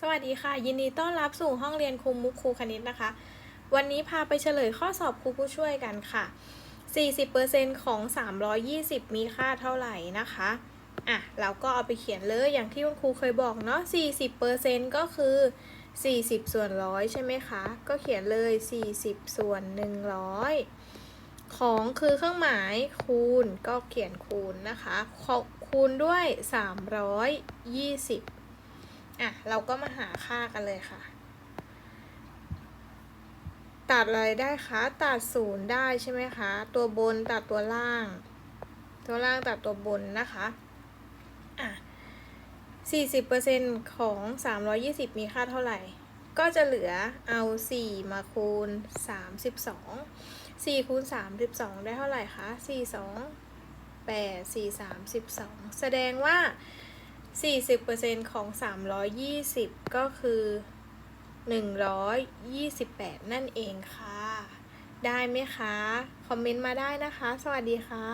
สวัสดีค่ะ ยินดีต้อนรับสู่ห้องเรียนครูมุกครูคณิตนะคะ วันนี้พาไปเฉลยข้อสอบครูผู้ช่วยกันค่ะ 40%ของ 320 มีค่าเท่าไหร่นะคะอะเราก็เอาไปเขียนเลยอย่างที่คุณครูเคยบอกเนาะ 40%ก็คือ 40 ส่วนร้อยใช่ไหมคะ ก็เขียนเลย 40 ส่วน 100 ของคือเครื่องหมายคูณก็เขียนคูณนะคะขอคูณด้วย 320 อะ เราก็มาหาค่ากันเลยค่ะ ตัดอะไรได้คะ ตัดศูนย์ได้ใช่ไหมคะ ตัวบนตัดตัวล่าง ตัวล่างตัดตัวบนนะคะ อะ40%ของ320มีค่าเท่าไหร่ ก็จะเหลือเอา4มาคูณ32 4คูณ32ได้เท่าไหร่คะ42 8 4 32แสดงว่า 40%ของ 320 ก็คือ 128 นั่นเองค่ะ ได้ไหมคะ คอมเมนต์มาได้นะคะ สวัสดีค่ะ